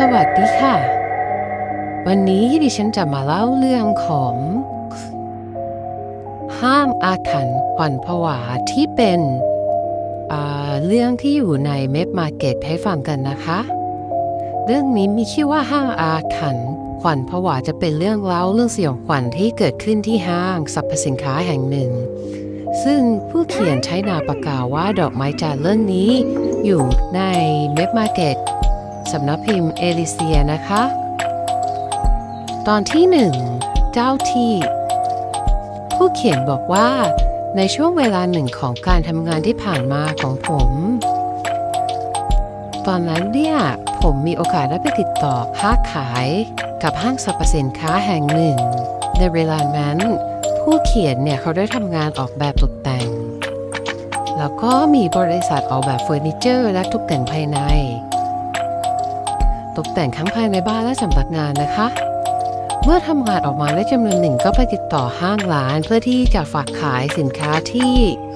สวัสดีค่ะ วันนี้ดิฉันจะมาเล่าเรื่องของ ห้างอาถรรพ์ขวัญผวาที่เป็นอ่าเรื่องที่อยู่ในเมฟมาร์เก็ตให้ฟังกันนะคะ เรื่องนี้มีชื่อว่าห้างอาถรรพ์ขวัญผวาจะเป็นเรื่องเล่าเรื่องสยองขวัญที่เกิดขึ้นที่ห้างสรรพสินค้าแห่งหนึ่ง ซึ่งผู้เขียนใช้นามปากกาว่าดอกไม้จันเรื่องนี้อยู่ในเมฟมาร์เก็ต สำนักพิมพ์เอลิเซียนะคะ ตอนที่หนึ่งเจ้าที่ ผู้เขียนบอกว่า ในช่วงเวลาหนึ่งของการทำงานที่ผ่านมาของผม ตอนนั้นเนี่ยผมมีโอกาสได้ไปติดต่อค้าขายกับห้างสรรพสินค้าแห่งหนึ่ง ในเวลานั้น ผู้เขียนเนี่ยเขาได้ทำงานออกแบบตกแต่ง แล้วก็มีบริษัทออกแบบเฟอร์นิเจอร์และตกแต่งภายใน ตกแต่งทั้งภายในบ้านและสำนักงานนะคะ เมื่อทำงานออกมาได้จำนวนหนึ่งก็ไปติดต่อห้างร้านเพื่อที่จะฝากขายสินค้าที่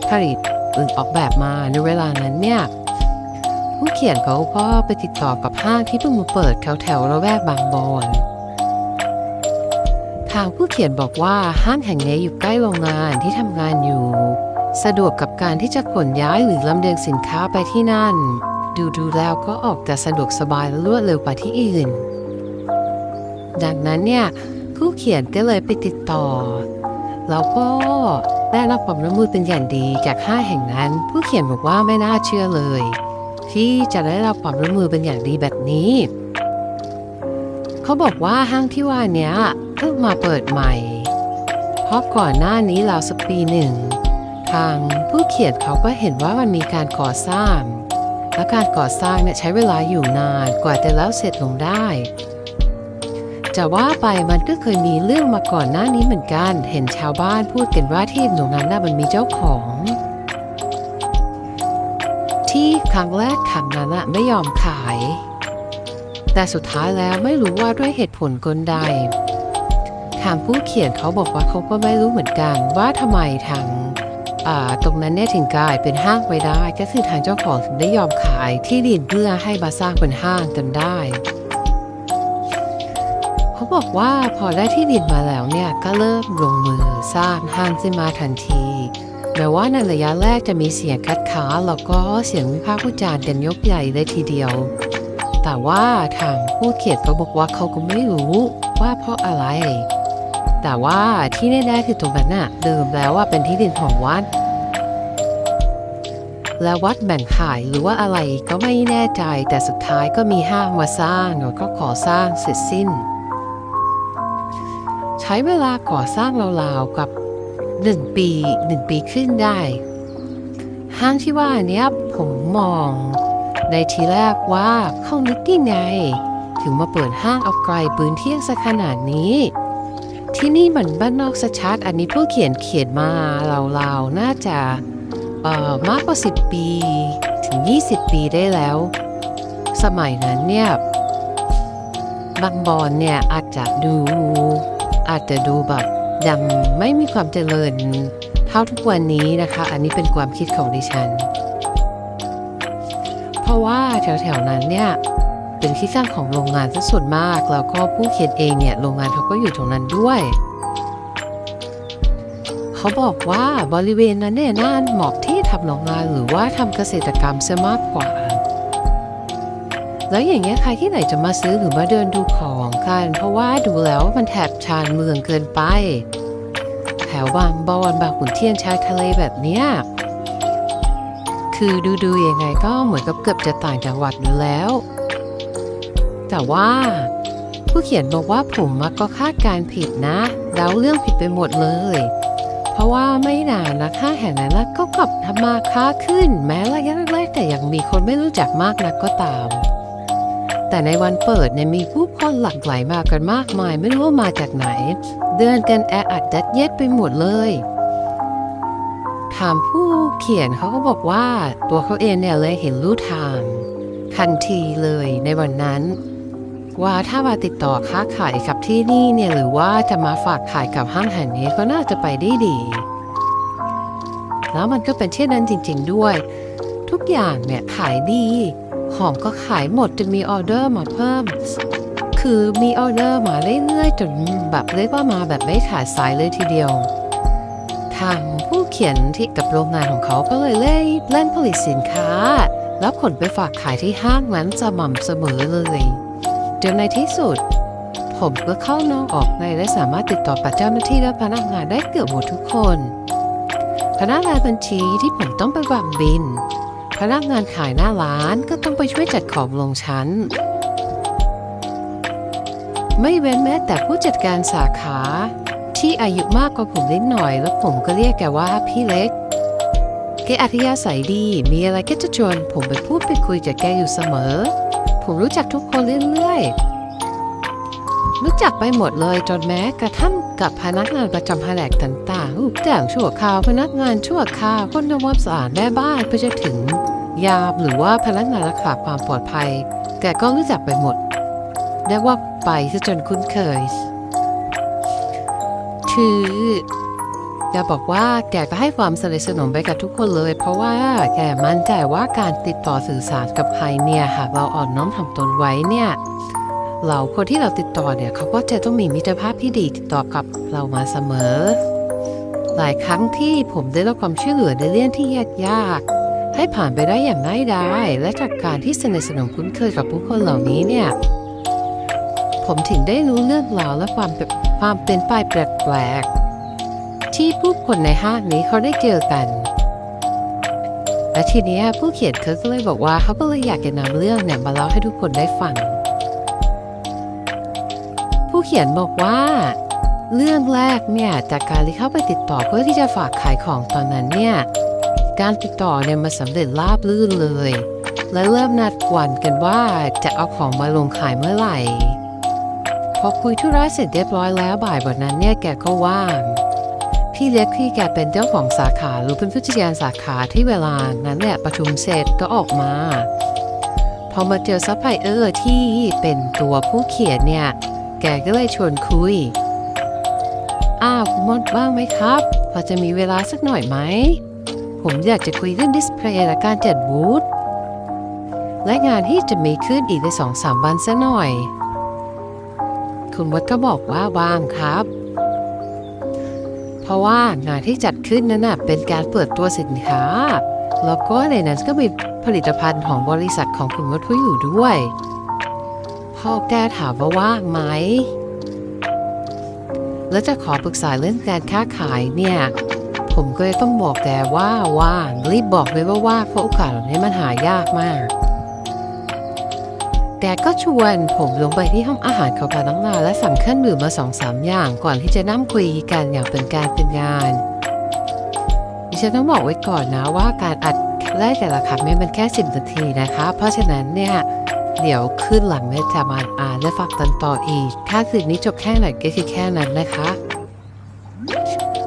ผลิตหรือออกแบบมาในเวลานั้นเนี่ยผู้เขียนเขาก็ไปติดต่อกับห้างที่เพิ่งมาเปิดแถวแถวระแวกบางบอนทางผู้เขียนบอกว่าห้างแห่งนี้อยู่ใกล้โรงงานที่ทำงานอยู่ สะดวกกับการที่จะขนย้ายหรือลำเลียงสินค้าไปที่นั่น ดูดูๆแล้วก็ออกแต่สะดวกสบายและรวดเร็วกว่าที่อื่น ดังนั้นเนี่ยผู้เขียนก็เลยไปติดต่อ แล้วก็ได้รับความร่วมมือเป็นอย่างดีจากห้าแห่งนั้น ผู้เขียนบอกว่าไม่น่าเชื่อเลย ที่จะได้รับความร่วมมือเป็นอย่างดีแบบนี้ เขาบอกว่าห้างที่ว่านี้เพิ่งมาเปิดใหม่ เพราะก่อนหน้านี้ราวสักปีหนึ่ง ทางผู้เขียนเขาก็เห็นว่ามันมีการก่อสร้าง และการก่อสร้างเนี่ยใช้เวลาอยู่นานกว่าจะแล้วเสร็จลงได้จะว่าไปมันก็เคยมีเรื่องมาก่อนหน้านี้เหมือนกัน เห็นชาวบ้านพูดกันว่าที่ตรงนั้นน่ะมันมีเจ้าของ ที่ครั้งแรกคำนั้นน่ะไม่ยอมขาย แต่สุดท้ายแล้วไม่รู้ว่าด้วยเหตุผลกลใด ทางผู้เขียนเขาบอกว่าเขาก็ไม่รู้เหมือนกันว่าทำไมทาง ตรงนั้นเนี่ยถึงกลายเป็นห้างไปได้ ก็คือทางเจ้าของถึงได้ยอมขายที่ดินเพื่อให้มาสร้างเป็นห้างจนได้เขาบอกว่าพอได้ที่ดินมาแล้วเนี่ยก็เริ่มลงมือสร้างห้างขึ้นมาทันทีแม้ว่าในระยะแรกจะมีเสียงคัดค้านแล้วก็เสียงวิพากษ์วิจารณ์กันยกใหญ่เลยทีเดียว แต่ว่าทางผู้เขียนก็บอกว่าเขาก็ไม่รู้ว่าเพราะอะไร แต่ว่าที่แน่ๆคือตรงนั้นน่ะเดิมแล้วว่าเป็นที่ดินของวัด และวัดแบ่งขายหรือว่าอะไรก็ไม่แน่ใจแต่สุดท้ายก็มีห้างมาสร้างแล้วก็ขอสร้างเสร็จสิ้น ใช้เวลาก่อสร้างราวๆกับหนึ่งปีหนึ่งปีขึ้นได้ ห้างที่ว่าเนี้ยผมมองในทีแรกว่าเข้านึกยังไง ถึงมาเปิดห้างเอาไกลปืนเที่ยงสักขนาดนี้ ที่นี่เหมือนบ้านนอกสชัด อันนี้ผู้เขียนเขียนมาเราๆน่าจะมากกว่า 10 ปี ถึง 20 ปีได้แล้ว สมัยนั้นเนี่ยบางบอนเนี่ยอาจจะดูอาจจะดูแบบยังไม่มีความเจริญเท่าทุกวันนี้นะคะ อันนี้เป็นความคิดของดิฉัน เพราะว่าแถวๆนั้นเนี่ย เป็นที่ตั้งของโรงงานซะส่วนมากแล้วก็ผู้เขียนเองเนี่ยโรงงานเขาก็อยู่ตรงนั้นด้วย เขาบอกว่าบริเวณนั้นเนี่ยน่าเหมาะที่ทำโรงงานหรือว่าทำเกษตรกรรมซะมากกว่า แล้วอย่างเงี้ยใครที่ไหนจะมาซื้อหรือมาเดินดูของกัน เพราะว่าดูแล้วมันแถบชานเมืองเกินไป แถวบางบอนบางขุนเทียนชายทะเลแบบเนี้ยคือดูดูๆยังไงก็เหมือนกับเกือบจะต่างจังหวัดอยู่แล้ว แต่ว่า ผู้เขียนบอกว่าผมอะก็คาดการผิดนะแล้วเรื่องผิดไปหมดเลย เพราะว่าไม่นานนะค่าแห่งนั้นก็กลับทำมาค้าขึ้น แม้ระยะแรกแต่ยังมีคนไม่รู้จักมากนักก็ตาม แต่ในวันเปิดเนี่ยมีผู้คนหลั่งไหลมากันมากมาย ไม่รู้ว่ามาจากไหน เดินกันแออัดยัดเยียดไปหมดเลยถามผู้เขียนเขาก็บอกว่าตัวเขาเองเนี่ยเลยเห็นรูทางทันทีเลยในวันนั้น ว่าถ้ามาติดต่อค้าขายกับที่นี่เนี่ยหรือว่าจะมาฝากขายกับห้างแห่งนี้ก็น่าจะไปได้ดี แล้วมันก็เป็นเช่นนั้นจริง ๆด้วย ทุกอย่างเนี่ยขายดีหอมก็ขายหมดจนมีออเดอร์มาเพิ่ม คือมีออเดอร์มาเรื่อยๆจนแบบเรียกว่ามาแบบไม่ขาดสายเลยทีเดียว ทางผู้เขียนที่กับโรงงานของเขาก็เลยเล่เล่นผลิตสินค้า แล้วขนไปฝากขายที่ห้างนั้นสม่ำเสมอเลย จนในที่สุด ผมก็เข้านอกออกในและสามารถติดต่อกับเจ้าหน้าที่และพนักงานได้เกือบหมดทุกคนพนักงานบัญชีที่ผมต้องไปวางบิน พนักงานขายหน้าร้านก็ต้องไปช่วยจัดของลงชั้น ไม่เว้นแม้แต่ผู้จัดการสาขาที่อายุมากกว่าผมนิดหน่อย แล้วผมก็เรียกแกว่าพี่เล็ก แกอัธยาศัยดี มีอะไรก็จะชวนผมไปพูดไปคุยกับแกอยู่เสมอ ผมรู้จักทุกคนเรื่อยๆ รู้จักไปหมดเลยจนแม้กระทั่งกับพนักงานประจำแผนกต่างๆลูกจ้างชั่วคราวพนักงานชั่วคราวคนทำความสะอาดแม่บ้านเพื่อจะถึง ยามหรือว่าพนักงานรักษาความปลอดภัยแกก็รู้จักไปหมดเรียกว่าไปซะจนคุ้นเคย คือ แกบอกว่าแกก็ให้ความสนิทสนมไปกับทุกคนเลย เพราะว่าแกมั่นใจว่าการติดต่อสื่อสารกับใครเนี่ยหากเราอ่อนน้อมถ่อมตนไว้เนี่ยเราคนที่เราติดต่อเนี่ยเขาก็จะต้องมีมิตรภาพที่ดีติดต่อกับเรามาเสมอ หลายครั้งที่ผมได้รับความช่วยเหลือในเรื่องที่ยากๆให้ผ่านไปได้อย่างง่ายดายและจากการที่สนิทสนมคุ้นเคยกับผู้คนเหล่านี้เนี่ยผมถึงได้รู้เรื่องราวและความความเป็นไปแปลกๆ ที่ผู้คนในห้างนี้เขาได้เจอกัน และทีนี้ผู้เขียนเขาก็เลยบอกว่าเขาก็เลยอยากจะนำเรื่องเนี่ยมาเล่าให้ทุกคนได้ฟัง ผู้เขียนบอกว่า เรื่องแรกเนี่ยจากการที่เข้าไปติดต่อเพื่อที่จะฝากขายของตอนนั้นเนี่ยการติดต่อเนี่ยมาสำเร็จราบรื่นเลย และเริ่มนัดวันกันว่าจะเอาของมาลงขายเมื่อไหร่ พอคุยธุระเสร็จเรียบร้อยแล้วบ่ายวันนั้นเนี่ยแกก็ว่าง พี่เล็กที่แกเป็นเจ้าของสาขาหรือเป็นผู้จัดการสาขาที่เวลานั้นเนี่ยประชุมเสร็จก็ออกมา พอมาเจอซัพพลายเออร์ที่เป็นตัวผู้เขียนเนี่ย แกก็เลยชวนคุย อ้าวคุณมดบ้างไหมครับ พอจะมีเวลาสักหน่อยไหม ผมอยากจะคุยเรื่องดิสเพลย์และการจัดบูธและงานที่จะมีขึ้นอีกในสองสามวันซะหน่อย คุณมดก็บอกว่าว่างครับ เพราะว่างานที่จัดขึ้นนั้นนะเป็นการเปิดตัวสินค้า แล้วก็ในนั้นก็มีผลิตภัณฑ์ของบริษัทของคุณมดผู้อยู่ด้วยพ่อแกถามว่าว่างไหม แล้วจะขอปรึกษาเรื่องการค้าขายเนี่ย ผมก็เลยต้องบอกแกว่าว่างรีบบอกเลยว่าว่างเพราะโอกาสเหล่านี้มันหายากมาก แกก็ชวนผมลงไปที่ห้องอาหารของพนักงานและสั่งเครื่องดื่มมาสองสามอย่างก่อนที่จะนั่งคุยกันอย่างเป็นการเป็นงานดิฉันต้องบอกไว้ก่อนนะว่าการอัดแรกแต่ละครั้งเนี่ยมันแค่สิบนาทีนะคะ เพราะฉะนั้นเนี่ยเดี๋ยวขึ้นหลังเนี่ยจะมาอ่านและฟังตอนต่ออีก ถ้าคืนนี้จบแค่ไหนก็คือแค่นั้นนะคะ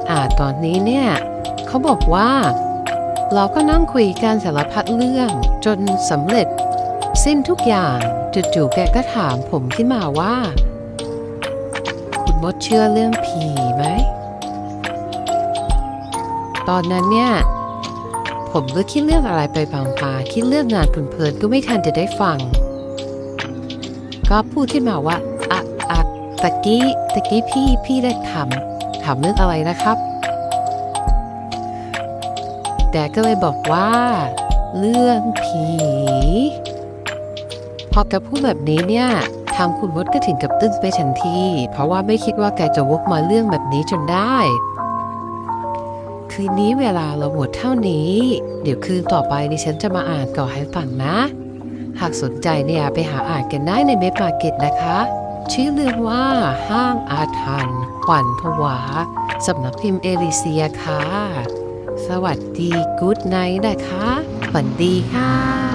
อ่าตอนนี้เนี่ยเขาบอกว่า เราก็นั่งคุยกันสารพัดเรื่องจนสำเร็จ สิ้นทุกอย่างจู่ๆแกก็ถามผมขึ้นมาว่า คุณมดเชื่อเรื่องผีไหม ตอนนั้นเนี่ย ผมก็คิดเรื่องอะไรไปบางปาคิดเรื่องงานเพลินๆก็ไม่ทันจะได้ฟัง ก็พูดขึ้นมาว่าอะอะตะกี้ตะกี้พี่พี่ได้ถามถามเรื่องอะไรนะครับ แต่ก็เลยบอกว่า เรื่องผี พอแกพูดแบบนี้เนี่ยทางคุณมดก็ถึงกับตึ้งไปทันที เพราะว่าไม่คิดว่าแกจะวกมาเรื่องแบบนี้จนได้ คืนนี้เวลาเราหมดเท่านี้ เดี๋ยวคืนต่อไปดิฉันจะมาอ่านก่อให้ฟังนะ หากสนใจเนี่ยไปหาอ่านกันได้ในเมปาเก็ตนะคะ ชื่อเรื่องว่าห้างอาถรรพ์ขวัญผวาสำนักพิมพ์เอลิเซียค่ะ สวัสดีกู๊ดไนท์นะคะฝันดีค่ะ